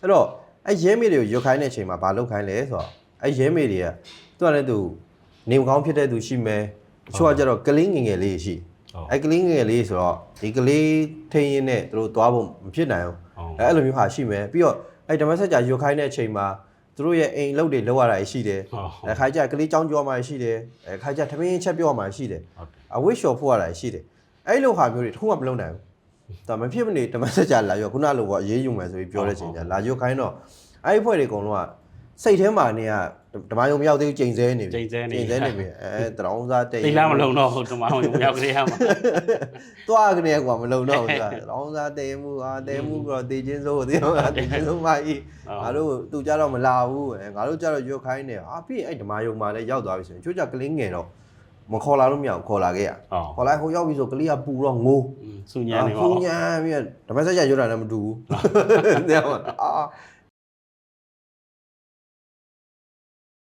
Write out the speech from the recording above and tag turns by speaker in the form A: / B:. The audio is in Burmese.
A: အဲ့တော့အဲ့ရဲမေတွေကိုရွတ်ခိုင်းတဲ့အချိန်မှာဘာလုပ်ခိုင်းလဲဆိုတော့အဲ့ရဲမေတွေကသူကလည်းသူနေမကောင်းဖြစ်တဲ့သူရှိမယ်တချို့ကကျတော့ကလေးငယ်ငယ်လေးရှိ
B: ဟုတ်
A: အဲ့ကလေးငယ်ငယ်လေးဆိုတော့ဒီကလေးထိန်းရင်းနဲ့သူတို့သွားဖို့မဖြစ်နိုင်ဘူး
B: ဟုတ်
A: အဲ့အဲ့လိုမျိုးဟာရှိမယ်ပြီးတော့အဲ့ဓမ္မစကြာရွတ်ခိုင်းတဲ့အချိန်မှာသူတို့ရဲ့အိမ်လုပ်တွေလောက်ရတာရှိတယ်
B: ဟုတ်
A: အဲ့ခါကျကလေးចောင်းကြောမှရှိတယ်အဲ့ခါကျသမင်းချက်ပြောမှရှိတယ်
B: ဟုတ်တယ်
A: အဝိရှော်ဖို့ရတာရှိတယ်အဲ့လိုဟာမျိုးတွေတစ်ခုမှမလုပ်နိုင်ဘူး ဒါမဖြစ်မနေဓမ္မစကြာလာရောခုနလိုပေါ့အေးယူမယ်ဆိုပြီးပြောတဲ့ချိန်ကျလာရွတ်ခိုင်းတော့အဲ့ဒီဖွဲ့တွေအကုန်လုံးကစိတ်ထဲမှာနေကဓမ္မယုံမရောက်သေးဘူးချိန်ဆဲနေပြီ
B: ချိန်ဆဲနေ
A: ချိန်ဆဲနေပြီအဲတရောင်းစားတဲ့
B: တိတ်လားမလုံတော့ဟုတ်တမအောင်ရောက်ကလေးဟာမှာ
A: သွားကနေကွာမလုံတော့ဘူးသူကလောင်းစားတည်မှုအာတည်မှုကတော့တည်ချင်းစိုးတည်မှာတည်ချင်းစိုးမကြီးငါတို့သူကြတော့မလာဘူးအဲငါတို့ကြတော့ရွတ်ခိုင်းနေအာပြီးအဲ့ဓမ္မယုံမှာလည်းရောက်သွားပြီဆိုရင်ချို့ကြကလေးငယ်တော့မခေါ်လာလို့မရဘူးခေါ်လာခဲ့ရ
B: ဟုတ်
A: ခေါ်လိုက်ဟိုရောက်ပြီဆိုကလေးကပူတော့ငိုး
B: စူညံနေပါ
A: ပူညာပြီးဓမ္မစကြာရွတ်တာလည်းမတူဘူးတဲ့မှာအာ